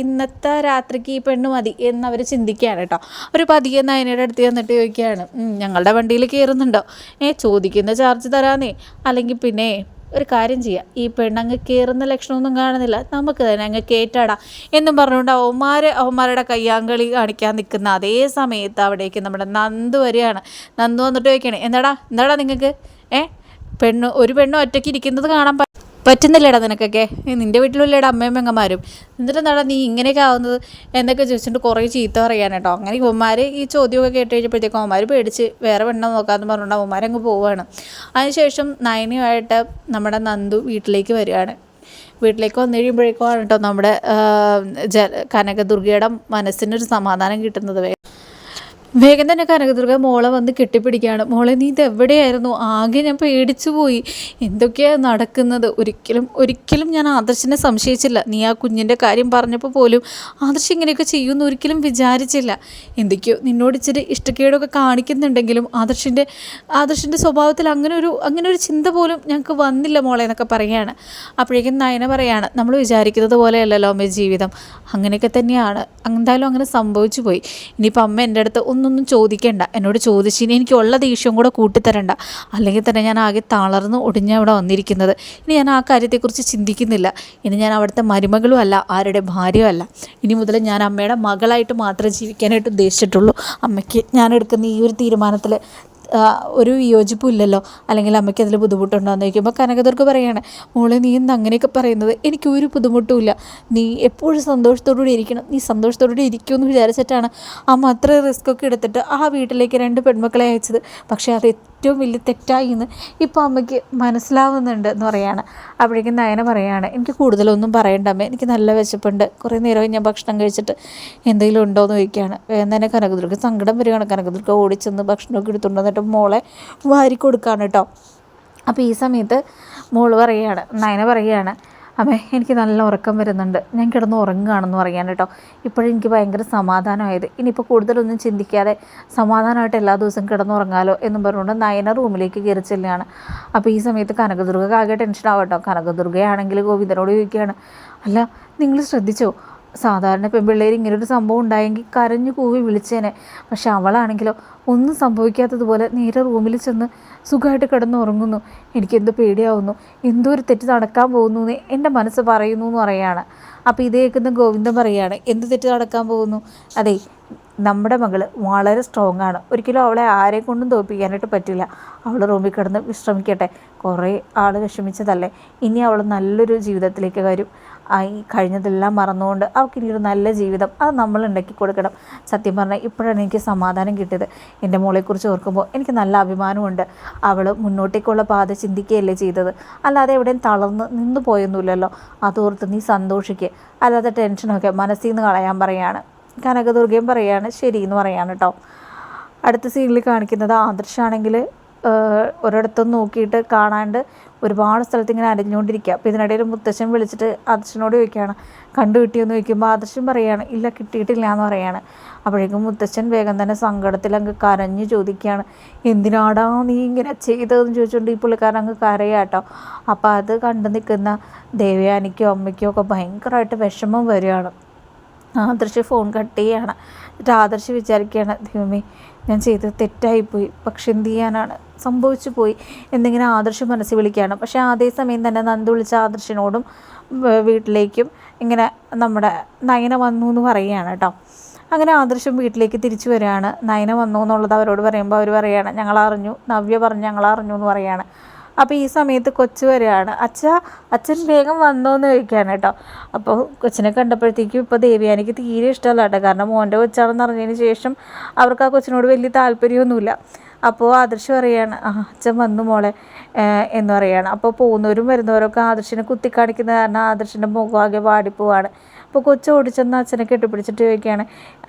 ഇന്നത്തെ രാത്രിക്ക് ഈ പെണ്ണ് മതി എന്നവർ ചിന്തിക്കുകയാണ് കേട്ടോ. ഒരു പതിയെ നയനയുടെ അടുത്ത് ചെന്നിട്ട് ചോദിക്കുകയാണ് ഞങ്ങളുടെ വണ്ടിയിൽ കയറുന്നുണ്ടോ ഏ ചോദിക്കുന്ന ചാർജ് തരാന്നേ. അല്ലെങ്കിൽ പിന്നെ ഒരു കാര്യം ചെയ്യാം. ഈ പെണ്ണങ്ങ് കയറുന്ന ലക്ഷണമൊന്നും കാണുന്നില്ല. നമുക്ക് തന്നെ അങ്ങ് കയറ്റാടാം എന്നും പറഞ്ഞുകൊണ്ട് അവന്മാർ അവന്മാരുടെ കയ്യാങ്കളി കാണിക്കാൻ നിൽക്കുന്ന അതേ സമയത്ത് അവിടേക്ക് നമ്മുടെ നന്ദു വരികയാണ്. നന്ദു വന്നിട്ട് ചോദിക്കണേ എന്താടാ? എന്താടാ നിങ്ങൾക്ക് ഏ? പെണ്ണ് ഒരു പെണ്ണ് ഒറ്റയ്ക്ക് ഇരിക്കുന്നത് കാണാൻ പറ്റുന്നില്ലേടാ നിനക്കൊക്കെ? നിന്റെ വീട്ടിലുള്ളടാ അമ്മയും അമ്മമാരും എന്നിട്ട് എന്താടാ നീ ഇങ്ങനെയൊക്കെ ആവുന്നത്? എന്നൊക്കെ ചോദിച്ചിട്ട് കുറേ ചീത്ത പറയാൻ കേട്ടോ. അങ്ങനെ ഉമ്മമാർ ഈ ചോദ്യമൊക്കെ കേട്ട് കഴിഞ്ഞപ്പോഴത്തേക്കും ഉമ്മമാർ പേടിച്ച് വേറെ പെണ്ണം നോക്കാമെന്ന് പറഞ്ഞുകൊണ്ട് അങ്ങ് പോവുകയാണ് അതിനുശേഷം നയനയുമായിട്ട് നമ്മുടെ നന്ദു വീട്ടിലേക്ക് വരികയാണ്. വീട്ടിലേക്ക് വന്നു കഴിയുമ്പോഴേക്കുമാണ് കേട്ടോ നമ്മുടെ ജ കനകദുർഗയുടെ മനസ്സിനൊരു സമാധാനം കിട്ടുന്നത് വേഗം തന്നെ കനകദുർഗ മോളെ വന്ന് കെട്ടിപ്പിടിക്കുകയാണ്. മോളെ നീ ഇത് എവിടെയായിരുന്നു? ആകെ ഞാൻ പേടിച്ചു പോയി. എന്തൊക്കെയാണ് നടക്കുന്നത്? ഒരിക്കലും ഒരിക്കലും ഞാൻ ആദർശിനെ സംശയിച്ചില്ല. നീ ആ കുഞ്ഞിന്റെ കാര്യം പറഞ്ഞപ്പോൾ പോലും ആദർശ് ഇങ്ങനെയൊക്കെ ചെയ്യുമെന്ന് ഒരിക്കലും വിചാരിച്ചില്ല. എന്തൊക്കെയോ നിന്നോട് ഇച്ചിരി ഇഷ്ടക്കേടൊക്കെ കാണിക്കുന്നുണ്ടെങ്കിലും ആദർശിന്റെ ആദർശിന്റെ സ്വഭാവത്തിൽ അങ്ങനെ ഒരു അങ്ങനെ ഒരു ചിന്ത പോലും ഞങ്ങൾക്ക് വന്നില്ല മോളെ എന്നൊക്കെ പറയുകയാണ് അപ്പോഴേക്കും നയന പറയാണ് നമ്മൾ വിചാരിക്കുന്നത് പോലെയല്ലല്ലോ അമ്മ ജീവിതം. അങ്ങനെയൊക്കെ തന്നെയാണ്. എന്തായാലും അങ്ങനെ സംഭവിച്ചു പോയി. ഇനിയിപ്പോൾ അമ്മ എന്റെ അടുത്ത് ഒന്നൊന്നും ചോദിക്കേണ്ട. എന്നോട് ചോദിച്ചിനി എനിക്കുള്ള ദേഷ്യവും കൂടെ കൂട്ടിത്തരണ്ട. അല്ലെങ്കിൽ തന്നെ ഞാൻ ആകെ തളർന്ന് ഒടിഞ്ഞ അവിടെ വന്നിരിക്കുന്നത്. ഇനി ഞാൻ ആ കാര്യത്തെക്കുറിച്ച് ചിന്തിക്കുന്നില്ല. ഇനി ഞാൻ അവിടുത്തെ മരുമകളും അല്ല ആരുടെ ഭാര്യയും അല്ല. ഇനി മുതൽ ഞാൻ അമ്മയുടെ മകളായിട്ട് മാത്രമേ ജീവിക്കാനായിട്ട് ഉദ്ദേശിച്ചിട്ടുള്ളൂ. അമ്മയ്ക്ക് ഞാൻ എടുക്കുന്ന ഈ ഒരു തീരുമാനത്തിൽ ഒരു വിയോജിപ്പും ഇല്ലല്ലോ അല്ലെങ്കിൽ അമ്മയ്ക്ക് അതിൽ ബുദ്ധിമുട്ടുണ്ടോ എന്ന് ചോദിക്കുമ്പോൾ കനകദുർഗ് പറയാണ് മോളെ നീ ഇന്ന് അങ്ങനെയൊക്കെ പറയുന്നത് എനിക്ക് ഒരു ബുദ്ധിമുട്ടുമില്ല. നീ എപ്പോഴും സന്തോഷത്തോടുകൂടി ഇരിക്കണം. നീ സന്തോഷത്തോടുകൂടി ഇരിക്കുമെന്ന് വിചാരിച്ചിട്ടാണ് അമ്മ അത്ര റിസ്ക് ഒക്കെ എടുത്തിട്ട് ആ വീട്ടിലേക്ക് രണ്ട് പെൺമക്കളെ അയച്ചത്. പക്ഷേ അത് ഏറ്റവും വലിയ തെറ്റായി എന്ന് ഇപ്പോൾ അമ്മയ്ക്ക് മനസ്സിലാവുന്നുണ്ട് എന്ന് പറയാണ്. അപ്പോഴേക്കും നയന പറയാണ് എനിക്ക് കൂടുതലൊന്നും പറയണ്ട അമ്മ. എനിക്ക് നല്ല വിശപ്പുണ്ട്. കുറേ നേരമായി ഞാൻ ഭക്ഷണം കഴിച്ചിട്ട് എന്തെങ്കിലും ഉണ്ടോ എന്ന് ചോദിക്കുകയാണ്. തന്നെ കനകദുർഗ സങ്കടം വരികയാണ്. കനകദുർഗ ഓടിച്ചെന്ന് ഭക്ഷണമൊക്കെ എടുത്തുകൊണ്ട് വന്നിട്ട് മോളെ വാരി കൊടുക്കുകയാണ് കേട്ടോ അപ്പോൾ ഈ സമയത്ത് മോൾ പറയുകയാണ് നയന പറയുകയാണ് അമ്മേ എനിക്ക് നല്ല ഉറക്കം വരുന്നുണ്ട്. ഞാൻ കിടന്ന് ഉറങ്ങുകയാണെന്ന് പറയാൻ കേട്ടോ ഇപ്പോഴും എനിക്ക് ഭയങ്കര സമാധാനമായത്. ഇനിയിപ്പോൾ കൂടുതലൊന്നും ചിന്തിക്കാതെ സമാധാനമായിട്ട് എല്ലാ ദിവസവും കിടന്നുറങ്ങാലോ എന്നും പറഞ്ഞുകൊണ്ട് നയന റൂമിലേക്ക് കയറി ചെല്ലുകയാണ്. അപ്പോൾ ഈ സമയത്ത് കനകദുർഗ ആകെ ടെൻഷൻ ആവട്ടോ കനകദുർഗയാണെങ്കിൽ ഗോവിന്ദനോട് ചോദിക്കുകയാണ് അല്ല നിങ്ങൾ ശ്രദ്ധിച്ചോ? സാധാരണ പെൺപിള്ളേർ ഇങ്ങനൊരു സംഭവം ഉണ്ടായെങ്കിൽ കരഞ്ഞു കൂവി വിളിച്ചേനെ. പക്ഷെ അവളാണെങ്കിലോ ഒന്നും സംഭവിക്കാത്തതുപോലെ നേരെ റൂമിൽ ചെന്ന് സുഖമായിട്ട് കിടന്നുറങ്ങുന്നു. എനിക്കെന്തോ പേടിയാവുന്നു. എന്തോ ഒരു തെറ്റ് നടക്കാൻ പോകുന്നു എന്ന് എന്റെ മനസ്സ് പറയുന്നു എന്ന് പറയാണ്. അപ്പോൾ ഇത് കേൾക്കുന്ന ഗോവിന്ദൻ പറയുകയാണ് എന്ത് തെറ്റ് നടക്കാൻ പോകുന്നു? അതെ നമ്മുടെ മകൾ വളരെ സ്ട്രോങ് ആണ്. ഒരിക്കലും അവളെ ആരെ കൊണ്ടും തോൽപ്പിക്കാനായിട്ട് പറ്റില്ല. അവൾ റൂമിൽ കിടന്ന് വിശ്രമിക്കട്ടെ. കുറേ ആൾ വിഷമിച്ചതല്ലേ? ഇനി അവൾ നല്ലൊരു ജീവിതത്തിലേക്ക് വരും. ഈ കഴിഞ്ഞതെല്ലാം മറന്നുകൊണ്ട് അവൾക്ക് ഇനി ഒരു നല്ല ജീവിതം അത് നമ്മൾ ഉണ്ടാക്കി കൊടുക്കണം. സത്യം പറഞ്ഞാൽ ഇപ്പോഴാണ് എനിക്ക് സമാധാനം കിട്ടിയത്. എന്റെ മോളെക്കുറിച്ച് ഓർക്കുമ്പോൾ എനിക്ക് നല്ല അഭിമാനമുണ്ട്. അവൾ മുന്നോട്ടേക്കുള്ള പാത ചിന്തിക്കുകയല്ലേ ചെയ്തത്. അല്ലാതെ എവിടെയും തളർന്ന് നിന്ന് പോയൊന്നുമില്ലല്ലോ. അതോർത്ത് നീ സന്തോഷിക്കുക അല്ലാതെ ടെൻഷനൊക്കെ മനസ്സിൽ നിന്ന് കളയാൻ പറയാണ്. കനകദുർഗയും പറയാണ് ശരി എന്ന് പറയാണ് കേട്ടോ അടുത്ത സീനിൽ കാണിക്കുന്നത് ആദർശാണെങ്കിൽ ഒരിടത്തും നോക്കിയിട്ട് കാണാണ്ട് ഒരുപാട് സ്ഥലത്ത് ഇങ്ങനെ അരഞ്ഞുകൊണ്ടിരിക്കുക അപ്പോൾ ഇതിനിടയിൽ മുത്തശ്ശൻ വിളിച്ചിട്ട് ആദർശനോട് ചോദിക്കുകയാണ് കണ്ടു കിട്ടിയെന്ന് ചോദിക്കുമ്പോൾ ആദർശൻ പറയുകയാണ് ഇല്ല കിട്ടിയിട്ടില്ല എന്ന് പറയുകയാണ് അപ്പോഴേക്കും മുത്തശ്ശൻ വേഗം തന്നെ സങ്കടത്തിൽ അങ്ങ് കരഞ്ഞു ചോദിക്കുകയാണ് എന്തിനാടാ നീ ഇങ്ങനെ ചെയ്തതെന്ന് ചോദിച്ചുകൊണ്ട് ഈ പുള്ളിക്കാരൻ അങ്ങ് കരയാട്ടോ അപ്പോൾ അത് കണ്ടു നിൽക്കുന്ന ദേവയാനിക്കോ അമ്മയ്ക്കോ ഒക്കെ ഭയങ്കരമായിട്ട് വിഷമം വരികയാണ്. ആദർശ് ഫോൺ കട്ട് ചെയ്യുകയാണ് എന്നിട്ട് ആദർശ് വിചാരിക്കുകയാണ് ദൈവമേ ഞാൻ ചെയ്തത് തെറ്റായിപ്പോയി. പക്ഷെ എന്ത് ചെയ്യാനാണ്? സംഭവിച്ചു പോയി. എന്നിങ്ങനെ ആദർശ് മനസ്സിൽ വിളിക്കുകയാണ്. പക്ഷേ അതേ സമയം തന്നെ നന്ദു വിളിച്ച ആദർശിനോടും വീട്ടിലേക്കും ഇങ്ങനെ നമ്മുടെ നയന വന്നു എന്ന് പറയുകയാണ് കേട്ടോ. അങ്ങനെ ആദർശം വീട്ടിലേക്ക് തിരിച്ചു വരികയാണ്. നയന വന്നു എന്നുള്ളത് അവരോട് പറയുമ്പോൾ അവർ പറയുകയാണ് ഞങ്ങൾ അറിഞ്ഞു നവ്യ പറഞ്ഞു ഞങ്ങൾ അറിഞ്ഞു എന്ന് പറയുകയാണ്. അപ്പോൾ ഈ സമയത്ത് കൊച്ചു വരികയാണ്. അച്ഛ അച്ഛൻ വേഗം വന്നോ എന്ന് ചോദിക്കുകയാണ് കേട്ടോ. അപ്പോൾ കൊച്ചിനെ കണ്ടപ്പോഴത്തേക്കും ഇപ്പോൾ ദേവിയാനിക്ക് തീരെ ഇഷ്ടമല്ല കേട്ടോ. കാരണം മോന്റെ കൊച്ചാണെന്ന് അറിഞ്ഞതിന് ശേഷം അവർക്ക് ആ കൊച്ചിനോട് വലിയ താല്പര്യമൊന്നുമില്ല. അപ്പോൾ ആദർശ് പറയാണ് ആ അച്ഛൻ വന്നു മോളെ എന്ന് പറയുകയാണ്. അപ്പോൾ പോകുന്നവരും വരുന്നവരൊക്കെ ആദർശിനെ കുത്തിക്കാണിക്കുന്ന കാരണം ആദർശിന്റെ മുഖം ആകെ വാടിപ്പോവാണ്. അപ്പോൾ കൊച്ചു ഓടിച്ചെന്ന് അച്ഛനെ കെട്ടിപ്പിടിച്ചിട്ട് ചോദിക്കുകയാണ്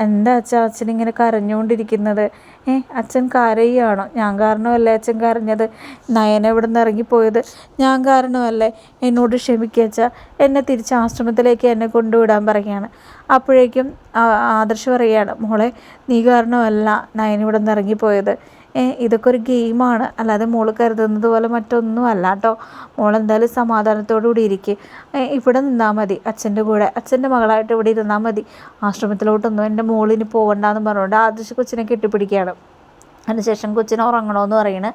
എന്താ അച്ഛൻ അച്ഛൻ ഇങ്ങനെ കരഞ്ഞുകൊണ്ടിരിക്കുന്നത്? ഏ അച്ഛൻ കരയുകയാണോ. ഞാൻ കാരണമല്ലേ അച്ഛൻ കരഞ്ഞത്? നയന ഇവിടെ നിന്ന് ഇറങ്ങിപ്പോയത്? ഞാൻ കാരണമല്ലേ? എന്നോട് ക്ഷമിക്കച്ച എന്നെ തിരിച്ച് ആശ്രമത്തിലേക്ക് എന്നെ കൊണ്ടുവിടാൻ പറയുകയാണ്. അപ്പോഴേക്കും ആദർശ് പറയുകയാണ് മോളെ നീ കാരണമല്ല നയന ഇവിടെ നിന്ന് ഇറങ്ങിപ്പോയത്. ഇതൊക്കെ ഒരു ഗെയിമാണ്. അല്ലാതെ മോൾ കരുതുന്നത് പോലെ മറ്റൊന്നും അല്ല കേട്ടോ. മോൾ എന്തായാലും സമാധാനത്തോടു കൂടി ഇരിക്കുക ഇവിടെ നിന്നാൽ മതി. അച്ഛന്റെ കൂടെ അച്ഛന്റെ മകളായിട്ട് ഇവിടെ ഇരുന്നാൽ മതി. ആശ്രമത്തിലോട്ടൊന്നും എന്റെ മോളിന് പോകണ്ടെന്ന് പറഞ്ഞുകൊണ്ട് ആദർശ കൊച്ചിനെ കെട്ടിപ്പിടിക്കുകയാണ്. അതിനുശേഷം കൊച്ചിനെ ഉറങ്ങണമെന്ന് പറയുന്നത്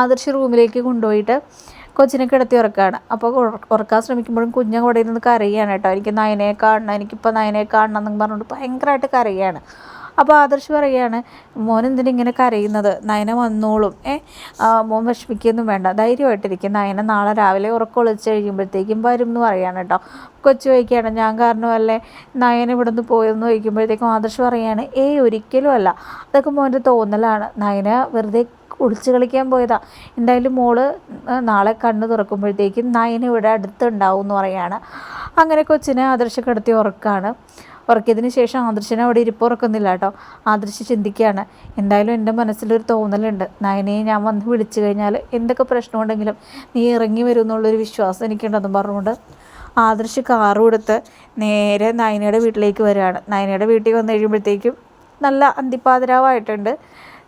ആദർശ് റൂമിലേക്ക് കൊണ്ടുപോയിട്ട് കൊച്ചിനെ കിടത്തി ഉറക്കുകയാണ്. അപ്പോൾ ഉറക്കാൻ ശ്രമിക്കുമ്പോഴും കുഞ്ഞ് അവിടെ ഇരുന്ന് കരയുകയാണ് കേട്ടോ. എനിക്ക് നയനെ കാണണം എനിക്കിപ്പോൾ നയനെ കാണണം എന്ന് പറഞ്ഞുകൊണ്ട് ഭയങ്കരമായിട്ട് കരയുകയാണ്. അപ്പോൾ ആദർശ് പറയുകയാണ് മോൻ എന്തിനാ ഇങ്ങനെ കരയുന്നത്? നയന വന്നോളും. ഏ മോൻ വിഷമിക്കൊന്നും വേണ്ട ധൈര്യമായിട്ടിരിക്കും. നയന നാളെ രാവിലെ ഉറക്കൊളിച്ച് കഴിയുമ്പോഴത്തേക്കും വരും എന്ന് പറയാണ് കേട്ടോ. കൊച്ചു ചോദിക്കുകയാണ് ഞാൻ കാരണമല്ലേ നയന ഇവിടെ നിന്ന് പോയെന്ന് ചോദിക്കുമ്പോഴത്തേക്കും ആദർശ് പറയുകയാണ് ഏ ഒരിക്കലും അല്ല. അതൊക്കെ മോന്റെ തോന്നലാണ്. നയന വെറുതെ ഒളിച്ചു കളിക്കാൻ പോയതാ. എന്തായാലും മോൾ നാളെ കണ്ണു തുറക്കുമ്പോഴത്തേക്കും നയന ഇവിടെ അടുത്തുണ്ടാവും എന്ന് പറയാണ്. അങ്ങനെ കൊച്ചിനെ ആദർശ കിടത്തി ഉറക്കാണ്. ഉറക്കിയതിന് ശേഷം ആദർശന അവിടെ ഇരിപ്പ് ഉറക്കുന്നില്ല കേട്ടോ. ആദർശ് ചിന്തിക്കുകയാണ് എന്തായാലും എന്റെ മനസ്സിലൊരു തോന്നലുണ്ട്. നയനയെ ഞാൻ വന്ന് വിളിച്ചു കഴിഞ്ഞാൽ എന്തൊക്കെ പ്രശ്നമുണ്ടെങ്കിലും നീ ഇറങ്ങി വരും എന്നുള്ളൊരു വിശ്വാസം എനിക്കുണ്ടെന്ന് പറഞ്ഞുകൊണ്ട് ആദർശ് കാറ് കൊടുത്ത് നേരെ നയനയുടെ വീട്ടിലേക്ക് വരികയാണ്. നയനയുടെ വീട്ടിൽ വന്നു കഴിയുമ്പോഴത്തേക്കും നല്ല അന്തിപ്പാതിരാവായിട്ടുണ്ട്.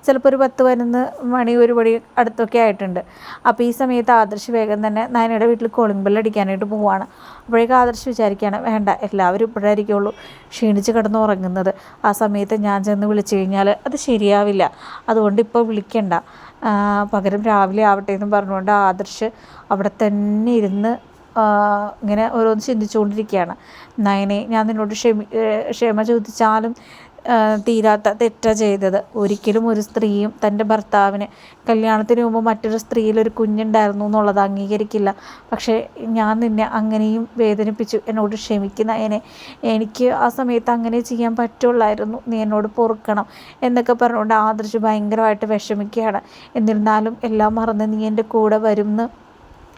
ചിലപ്പോൾ ഒരു പത്ത് പതിനൊന്ന് മണി ഒരു മണി അടുത്തൊക്കെ ആയിട്ടുണ്ട്. അപ്പോൾ ഈ സമയത്ത് ആദർശ് വേഗം തന്നെ നയനയുടെ വീട്ടിൽ കോളിംഗ് ബെൽ അടിക്കാനായിട്ട് പോവാണ്. അപ്പോഴേക്കും ആദർശ് വിചാരിക്കുകയാണ് വേണ്ട എല്ലാവരും ഇപ്പോഴായിരിക്കുള്ളൂ ക്ഷീണിച്ച് കിടന്ന് ഉറങ്ങുന്നത്. ആ സമയത്ത് ഞാൻ ചെന്ന് വിളിച്ചു കഴിഞ്ഞാൽ അത് ശരിയാവില്ല. അതുകൊണ്ട് ഇപ്പോൾ വിളിക്കണ്ട. പകരം രാവിലെ ആവട്ടെ എന്ന് പറഞ്ഞുകൊണ്ട് ആദർശ് അവിടെ തന്നെ ഇരുന്ന് ഇങ്ങനെ ഓരോന്ന് ചിന്തിച്ചുകൊണ്ടിരിക്കുകയാണ്. നയനെ ഞാൻ നിന്നോട് ക്ഷമി ക്ഷമ ചോദിച്ചാലും തീരാത്ത തെറ്റ ചെയ്തത്. ഒരിക്കലും ഒരു സ്ത്രീയും തന്റെ ഭർത്താവിന് കല്യാണത്തിന് മുമ്പ് മറ്റൊരു സ്ത്രീയിൽ ഒരു കുഞ്ഞുണ്ടായിരുന്നു എന്നുള്ളത് അംഗീകരിക്കില്ല. പക്ഷേ ഞാൻ നിന്നെ അങ്ങനെയും വേദനിപ്പിച്ചു. എന്നോട് ക്ഷമിക്കുന്ന എന്നെ. എനിക്ക് ആ സമയത്ത് അങ്ങനെ ചെയ്യാൻ പറ്റുള്ളായിരുന്നു. നീ എന്നോട് പൊറുക്കണം എന്നൊക്കെ പറഞ്ഞുകൊണ്ട് ആദർശ് ഭയങ്കരമായിട്ട് വിഷമിക്കുകയാണ്. എന്നിരുന്നാലും എല്ലാം മറന്ന് നീ എന്റെ കൂടെ വരും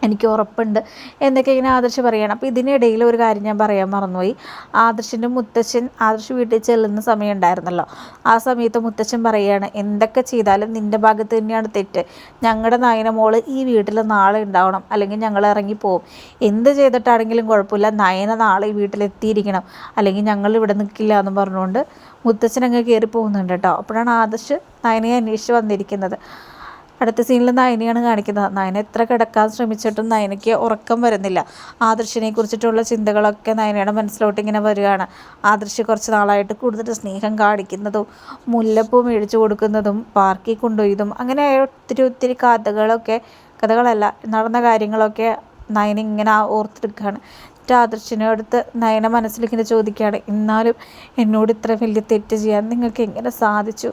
എനിക്ക് ഉറപ്പുണ്ട് എന്നൊക്കെ ഇങ്ങനെ ആദർശ് പറയണം. അപ്പോൾ ഇതിനിടയിൽ ഒരു കാര്യം ഞാൻ പറയാൻ മറന്നുപോയി. ആദർശിന്റെ മുത്തച്ഛൻ ആദർശ് വീട്ടിൽ ചെല്ലുന്ന സമയം ഉണ്ടായിരുന്നല്ലോ. ആ സമയത്ത് മുത്തച്ഛൻ പറയുകയാണ് എന്തൊക്കെ ചെയ്താലും നിന്റെ ഭാഗത്ത് തന്നെയാണ് തെറ്റ്. ഞങ്ങളുടെ നായന മോൾ ഈ വീട്ടിൽ നാളെ ഉണ്ടാവണം. അല്ലെങ്കിൽ ഞങ്ങൾ ഇറങ്ങിപ്പോവും എന്ത് ചെയ്തിട്ടാണെങ്കിലും കുഴപ്പമില്ല. നയന നാളെ ഈ വീട്ടിലെത്തിയിരിക്കണം അല്ലെങ്കിൽ ഞങ്ങൾ ഇവിടെ നിൽക്കില്ല എന്ന് പറഞ്ഞുകൊണ്ട് മുത്തച്ഛൻ അങ്ങ് കയറി പോകുന്നുണ്ട് കേട്ടോ. അപ്പോഴാണ് ആദർശ് നയനയെ അന്വേഷിച്ച് വന്നിരിക്കുന്നത്. അടുത്ത സീനിൽ നയനയാണ് കാണിക്കുന്നത്. നയന എത്ര കിടക്കാൻ ശ്രമിച്ചിട്ടും നയനയ്ക്ക് ഉറക്കം വരുന്നില്ല. ആദർശിനെ കുറിച്ചിട്ടുള്ള ചിന്തകളൊക്കെ നയനയുടെ മനസ്സിലോട്ട് ഇങ്ങനെ വരികയാണ്. ആദർശി കുറച്ച് നാളായിട്ട് കൂടുതൽ സ്നേഹം കാണിക്കുന്നതും മുല്ലപ്പൂ മേടിച്ചു കൊടുക്കുന്നതും പാർക്കിൽ കൊണ്ടുപോയതും അങ്ങനെ ഒത്തിരി ഒത്തിരി കഥകളൊക്കെ കഥകളല്ല നടന്ന കാര്യങ്ങളൊക്കെ നയന ഇങ്ങനെ ഓർത്തെടുക്കുകയാണ്. ആദർശിനോടുത്ത് നയന മനസ്സിലിങ്ങനെ ചോദിക്കുകയാണ് എന്നാലും എന്നോട് ഇത്ര വലിയ തെറ്റ് ചെയ്യാൻ നിങ്ങൾക്ക് എങ്ങനെ സാധിച്ചു?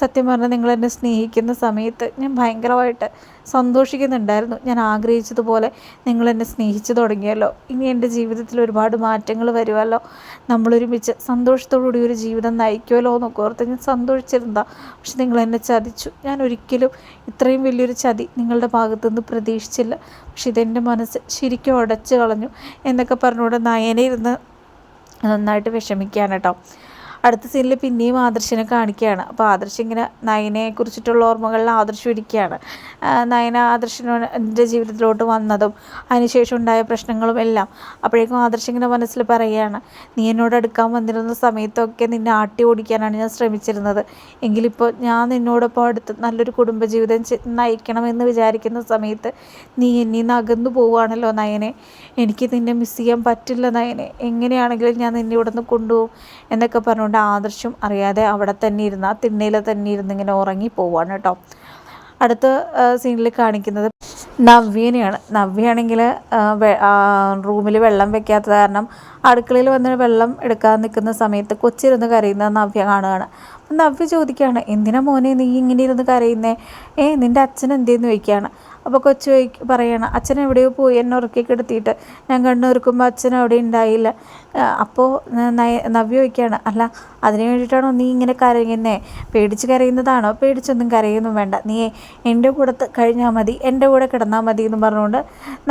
സത്യം പറഞ്ഞാൽ നിങ്ങൾ എന്നെ സ്നേഹിക്കുന്ന സമയത്ത് ഞാൻ ഭയങ്കരമായിട്ട് സന്തോഷിക്കുന്നുണ്ടായിരുന്നു. ഞാൻ ആഗ്രഹിച്ചതുപോലെ നിങ്ങൾ എന്നെ സ്നേഹിച്ചു തുടങ്ങിയല്ലോ. ഇനി എന്റെ ജീവിതത്തിൽ ഒരുപാട് മാറ്റങ്ങൾ വരുമല്ലോ. നമ്മളൊരുമിച്ച് സന്തോഷത്തോടുകൂടി ഒരു ജീവിതം നയിക്കുമല്ലോ എന്നൊക്കെ ഓർത്ത് ഞാൻ സന്തോഷിച്ചിരുന്ന പക്ഷെ നിങ്ങൾ എന്നെ ചതിച്ചു. ഞാൻ ഒരിക്കലും ഇത്രയും വലിയൊരു ചതി നിങ്ങളുടെ ഭാഗത്തുനിന്ന് പ്രതീക്ഷിച്ചില്ല. പക്ഷെ ഇതെന്റെ മനസ്സ് ശരിക്കും ഉടച്ചു കളഞ്ഞു എന്നൊക്കെ പറഞ്ഞുകൊണ്ട് നയനെ ഇരുന്ന് നന്നായിട്ട് വിഷമിക്കാൻ കേട്ടോ. അടുത്ത സീനിൽ പിന്നെയും ആദർശിനെ കാണിക്കുകയാണ്. അപ്പോൾ ആദർശ് ഇങ്ങനെ നയനയെ കുറിച്ചിട്ടുള്ള ഓർമ്മകളിൽ ആദർശം ഇരിക്കുകയാണ് നയന ആദർശിന്റെ ജീവിതത്തിലോട്ട് വന്നതും അതിനുശേഷം ഉണ്ടായ പ്രശ്നങ്ങളും എല്ലാം അപ്പോഴേക്കും ആദർശ് ഇങ്ങനെ മനസ്സിൽ പറയുകയാണ് നീ എന്നോട് അടുക്കാൻ വന്നിരുന്ന സമയത്തൊക്കെ നിന്നെ ആട്ടി ഓടിക്കാനാണ് ഞാൻ ശ്രമിച്ചിരുന്നത്. എങ്കിലിപ്പോൾ ഞാൻ നിന്നോടൊപ്പം അടുത്ത് നല്ലൊരു കുടുംബജീവിതം നയിക്കണമെന്ന് വിചാരിക്കുന്ന സമയത്ത് നീ എന്നീ നകന്നു പോവുകയാണല്ലോ നയനെ. എനിക്ക് നിന്നെ മിസ് ചെയ്യാൻ പറ്റില്ല നയനെ. എങ്ങനെയാണെങ്കിലും ഞാൻ നിന്നെ ഇവിടെ നിന്ന് കൊണ്ടുപോകും എന്നൊക്കെ പറഞ്ഞു അതുകൊണ്ട് ആദർശം അറിയാതെ അവിടെ തന്നെ ഇരുന്ന ആ തിണ്ണയിൽ തന്നെ ഇരുന്ന് ഇങ്ങനെ ഉറങ്ങി പോവാണ് കേട്ടോ. അടുത്ത സീനിൽ കാണിക്കുന്നത് നവ്യനെയാണ്. നവ്യയാണെങ്കിൽ റൂമിൽ വെള്ളം വെക്കാത്തത് കാരണം അടുക്കളയിൽ വന്ന് വെള്ളം എടുക്കാൻ നിൽക്കുന്ന സമയത്ത് കൊച്ചിരുന്ന് കരയുന്ന നവ്യ കാണുകയാണ്. നവ്യ ചോദിക്കുകയാണ് എന്തിനാ മോനെ നീ ഇങ്ങനെ ഇരുന്ന് കരയുന്നേ? ഏ നിന്റെ അച്ഛൻ എന്തേന്ന് ചോദിക്കുകയാണ്. അപ്പോൾ കൊച്ചു പറയണം അച്ഛൻ എവിടെയോ പോയി എന്നെ ഉറക്കി കിടത്തിയിട്ട് ഞാൻ കണ്ണുറുക്കുമ്പോൾ അച്ഛൻ അവിടെ ഉണ്ടായില്ല അപ്പോൾ നവ്യ ചോദിക്കുകയാണ് അല്ല അതിന് വേണ്ടിയിട്ടാണോ നീ ഇങ്ങനെ കരയുന്നേ? പേടിച്ച് കരയുന്നതാണോ? പേടിച്ചൊന്നും കരയൊന്നും വേണ്ട. നീ എന്റെ കൂടെ കഴിഞ്ഞാൽ മതി. എന്റെ കൂടെ കിടന്നാൽ മതി എന്ന് പറഞ്ഞുകൊണ്ട്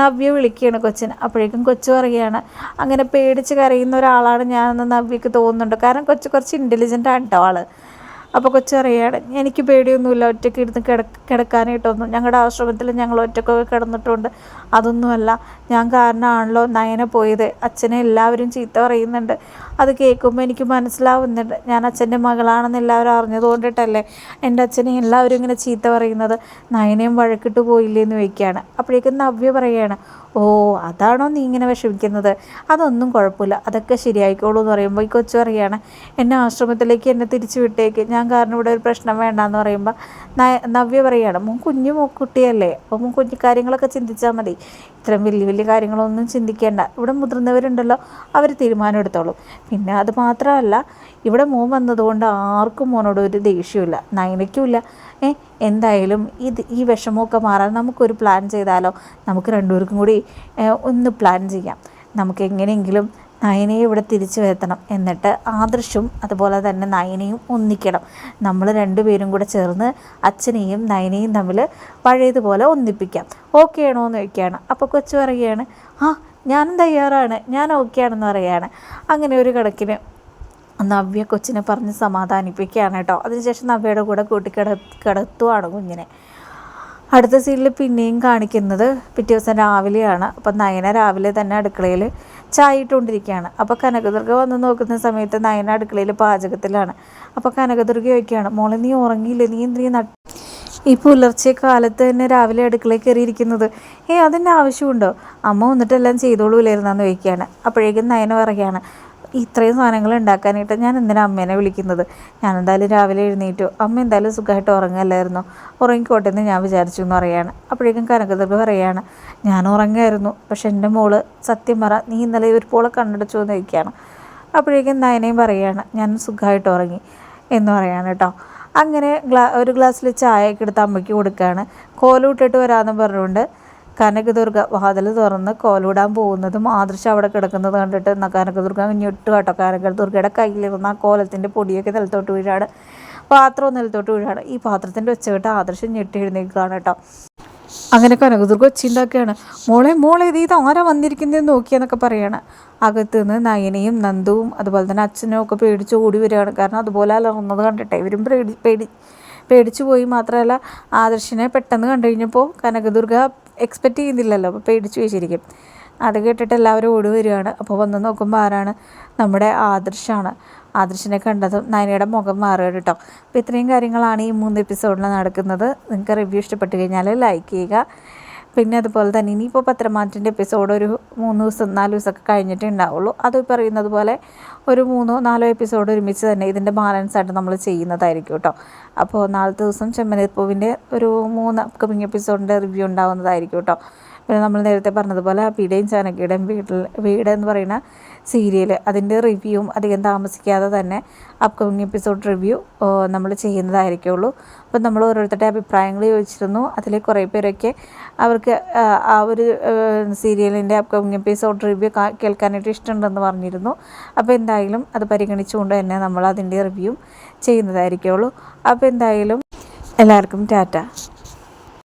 നവ്യ വിളിക്കുകയാണ് കൊച്ചിന്. അപ്പോഴേക്കും കൊച്ചു പറയുകയാണ് അങ്ങനെ പേടിച്ച് കരയുന്ന ഒരാളാണ് ഞാനെന്ന് നവ്യക്ക് തോന്നുന്നുണ്ട്. കാരണം കൊച്ചു കുറച്ച് ഇന്റലിജന്റ് ആണ് കേട്ടോ ആൾ അപ്പോൾ കൊച്ചറിയാണ് എനിക്ക് പേടിയൊന്നുമില്ല ഒറ്റയ്ക്ക് ഇരുന്ന് കിട കിടക്കാനായിട്ടൊന്നും. ഞങ്ങളുടെ ആശ്രമത്തിൽ ഞങ്ങൾ ഒറ്റക്കൊക്കെ കിടന്നിട്ടുണ്ട്. അതൊന്നുമല്ല ഞാൻ കാരണമാണല്ലോ നയന പോയത്. അച്ഛനെ എല്ലാവരും ചീത്ത പറയുന്നുണ്ട്. അത് കേൾക്കുമ്പോൾ എനിക്ക് മനസ്സിലാവുന്നുണ്ട്. ഞാൻ അച്ഛന്റെ മകളാണെന്ന് എല്ലാവരും അറിഞ്ഞതുകൊണ്ടിട്ടല്ലേ എന്റെ അച്ഛനെ എല്ലാവരും ഇങ്ങനെ ചീത്ത പറയുന്നത്. നയനയും വഴക്കിട്ട് പോയില്ലേ എന്ന് ചോദിക്കുകയാണ്. അപ്പോഴേക്കും നവ്യ പറയുകയാണ് ഓ അതാണോ നീ ഇങ്ങനെ വിഷമിക്കുന്നത്? അതൊന്നും കുഴപ്പമില്ല. അതൊക്കെ ശരിയായിക്കോളൂ എന്ന് പറയുമ്പോൾ ഈ കൊച്ചു പറയുകയാണ് എന്നെ ആശ്രമത്തിലേക്ക് എന്നെ തിരിച്ചു വിട്ടേക്ക്. ഞാൻ കാരണം ഇവിടെ ഒരു പ്രശ്നം വേണ്ടെന്ന് പറയുമ്പോൾ നവ്യ പറയുകയാണ് മൂ കുഞ്ഞു കുട്ടിയല്ലേ അപ്പോൾ മൂ കുഞ്ഞു കാര്യങ്ങളൊക്കെ ചിന്തിച്ചാൽ മതി. ഇത്രയും വലിയ വലിയ കാര്യങ്ങളൊന്നും ചിന്തിക്കേണ്ട. ഇവിടെ മുതിർന്നവരുണ്ടല്ലോ അവർ തീരുമാനം എടുത്തോളും. പിന്നെ അത് മാത്രമല്ല ഇവിടെ മോൻ വന്നതുകൊണ്ട് ആർക്കും മോനോട് ഒരു ദേഷ്യമില്ല നൈനയ്ക്കുമില്ല. ഏ എന്തായാലും ഇത് ഈ വിഷമമൊക്കെ മാറാൻ നമുക്കൊരു പ്ലാൻ ചെയ്താലോ? നമുക്ക് രണ്ടുപേർക്കും കൂടി ഒന്ന് പ്ലാൻ ചെയ്യാം. നമുക്ക് എങ്ങനെയെങ്കിലും നയനയെ ഇവിടെ തിരിച്ചു വരുത്തണം എന്നിട്ട് ആദർശും അതുപോലെ തന്നെ നയനയും ഒന്നിക്കണം. നമ്മൾ രണ്ടുപേരും കൂടെ ചേർന്ന് അച്ഛനെയും നയനയും തമ്മിൽ പഴയതുപോലെ ഒന്നിപ്പിക്കാം. ഓക്കെ ആണോ എന്ന് ചോദിക്കുകയാണ്. അപ്പോൾ കൊച്ചു പറയുകയാണ് ആ ഞാനും തയ്യാറാണ്. ഞാൻ ഓക്കെ ആണെന്ന് പറയുകയാണ്. അങ്ങനെ ഒരു കണക്കിന് നവ്യ കൊച്ചിനെ പറഞ്ഞ് സമാധാനിപ്പിക്കുകയാണ് കേട്ടോ. അതിനുശേഷം നവ്യയുടെ കൂടെ കൂട്ടിക്കിട കിടത്തുവാണ് കുഞ്ഞിനെ. അടുത്ത സീനിൽ പിന്നെയും കാണിക്കുന്നത് പിറ്റേ ദിവസം രാവിലെയാണ്. അപ്പം നയന രാവിലെ തന്നെ അടുക്കളയിൽ ചായ ഇട്ടുകൊണ്ടിരിക്കുകയാണ് അപ്പോൾ കനകദുർഗ വന്ന് നോക്കുന്ന സമയത്ത് നയന അടുക്കളയിൽ പാചകത്തിലാണ്. അപ്പോൾ കനകദുർഗ ചോദിക്കുകയാണ് മോളെ നീ ഉറങ്ങിയില്ല? നീ എന്തിനീ നട്ട്? ഈ പുലർച്ചെ കാലത്ത് തന്നെ രാവിലെ അടുക്കളയിൽ കയറിയിരിക്കുന്നത്. ഏ അതിന്റെ ആവശ്യമുണ്ടോ? അമ്മ വന്നിട്ടെല്ലാം ചെയ്തോളൂലായിരുന്നെന്ന് ചോദിക്കുകയാണ്. അപ്പോഴേക്കും നയന പറയുകയാണ് ഇത്രയും സാധനങ്ങൾ ഉണ്ടാക്കാനായിട്ട് ഞാൻ എന്തിനാ അമ്മേനെ വിളിക്കുന്നത്? ഞാൻ എന്തായാലും രാവിലെ എഴുന്നേറ്റു. അമ്മ എന്തായാലും സുഖമായിട്ട് ഉറങ്ങല്ലായിരുന്നു. ഉറങ്ങിക്കോട്ടെ എന്ന് ഞാൻ വിചാരിച്ചു എന്ന് പറയാണ് അപ്പോഴേക്കും കനകദർഭ പറയാണ് ഞാൻ ഉറങ്ങായിരുന്നു പക്ഷെ എന്റെ മോൾ സത്യം പറ നീ ഇന്നലെ ഒരു പോളെ കണ്ണടച്ചു എന്ന് ചോദിക്കുകയാണ്. അപ്പോഴേക്കും നയനയും പറയുകയാണ് ഞാൻ സുഖമായിട്ട് ഉറങ്ങി എന്ന് പറയാണ് കേട്ടോ. അങ്ങനെ ഗ്ലാ ഒരു ഗ്ലാസ്സിൽ ചായയൊക്കെ എടുത്ത് അമ്മയ്ക്ക് കൊടുക്കുകയാണ്. കോലൂട്ടിട്ട് വരാമെന്ന് പറഞ്ഞുകൊണ്ട് കനകദുർഗ വാതിൽ തുറന്ന് കോലൂടാൻ പോകുന്നതും ആദർശം അവിടെ കിടക്കുന്നത് കണ്ടിട്ട് കനകദുർഗ ഞെട്ടു കേട്ടോ. കനകദുർഗയുടെ കയ്യിലിരുന്ന ആ കോലത്തിന്റെ പൊടിയൊക്കെ നിലത്തോട്ട് വീഴാണ്. പാത്രവും നിലത്തോട്ട് വീഴാണ്. ഈ പാത്രത്തിന്റെ ഒച്ച കേട്ട് ആദർശം ഞെട്ടി എഴുന്നേൽക്കുകയാണ് കേട്ടോ. അങ്ങനെ കനകദുർഗ ഒച്ചിണ്ടാക്കുകയാണ് മോളെ മോളെ ഇത് ആരാ വന്നിരിക്കുന്നതെന്ന് നോക്കിയെന്നൊക്കെ പറയാണ്. അകത്ത് നിന്ന് നയനയും നന്ദുവും അതുപോലെ തന്നെ അച്ഛനും ഒക്കെ പേടിച്ച് ഓടി വരികയാണ്. കാരണം അതുപോലെ അലർന്നത് കണ്ടിട്ടെ ഇവരും പേടി പേടി പേടിച്ചു പോയി മാത്രമല്ല ആദർശിനെ പെട്ടെന്ന് കണ്ടു കഴിഞ്ഞപ്പോൾ കനകദുർഗ എക്സ്പെക്റ്റ് ചെയ്യുന്നില്ലല്ലോ അപ്പോൾ പേടിച്ചു വെച്ചിരിക്കും അത് കേട്ടിട്ട് എല്ലാവരും ഓടി വരികയാണ്. അപ്പോൾ വന്ന് നോക്കുമ്പോൾ ആരാണ്? നമ്മുടെ ആദർശാണ്. ആദർശിനെ കണ്ടതും നയനയുടെ മുഖം മാറുക കേട്ടോ അപ്പോൾ ഇത്രയും കാര്യങ്ങളാണ് ഈ മൂന്ന് എപ്പിസോഡിൽ നടക്കുന്നത്. നിങ്ങൾക്ക് റിവ്യൂ ഇഷ്ടപ്പെട്ട് കഴിഞ്ഞാൽ ലൈക്ക് ചെയ്യുക. പിന്നെ അതുപോലെ തന്നെ ഇനിയിപ്പോൾ പത്രമാറ്റിന്റെ എപ്പിസോഡ് ഒരു മൂന്ന് ദിവസം നാല് ദിവസമൊക്കെ കഴിഞ്ഞിട്ടേ ഉണ്ടാവുള്ളൂ. അത് പറയുന്നത് പോലെ ഒരു മൂന്നോ നാലോ എപ്പിസോഡ് ഒരുമിച്ച് തന്നെ ഇതിന്റെ ബാലൻസ് ആയിട്ട് നമ്മൾ ചെയ്യുന്നതായിരിക്കും കേട്ടോ. അപ്പോൾ നാളത്തെ ദിവസം ചെമ്മനപ്പൂവിന്റെ ഒരു മൂന്ന് അപ്കമിങ് എപ്പിസോഡിന്റെ റിവ്യൂ ഉണ്ടാവുന്നതായിരിക്കും കേട്ടോ. പിന്നെ നമ്മൾ നേരത്തെ പറഞ്ഞതുപോലെ അപ്പിയുടെയും ചാനക്കിയുടെയും വീട്ടിൽ വീട് എന്ന് പറയുന്ന സീരിയൽ അതിന്റെ റിവ്യൂവും അധികം താമസിക്കാതെ തന്നെ അപ്കമിങ് എപ്പിസോഡ് റിവ്യൂ നമ്മൾ ചെയ്യുന്നതായിരിക്കുള്ളൂ. അപ്പം നമ്മൾ ഓരോരുത്തരുടെ അഭിപ്രായങ്ങൾ ചോദിച്ചിരുന്നു. അതിൽ കുറേ പേരൊക്കെ അവർക്ക് ആ ഒരു സീരിയലിന്റെ അപ്കമിങ് എപ്പിസോഡ് റിവ്യൂ കേൾക്കാനായിട്ട് ഇഷ്ടമുണ്ടെന്ന് പറഞ്ഞിരുന്നു. അപ്പോൾ എന്തായാലും അത് പരിഗണിച്ചുകൊണ്ട് തന്നെ നമ്മൾ അതിന്റെ റിവ്യൂ ചെയ്യുന്നതായിരിക്കുള്ളൂ. അപ്പോൾ എന്തായാലും എല്ലാവർക്കും ടാറ്റ.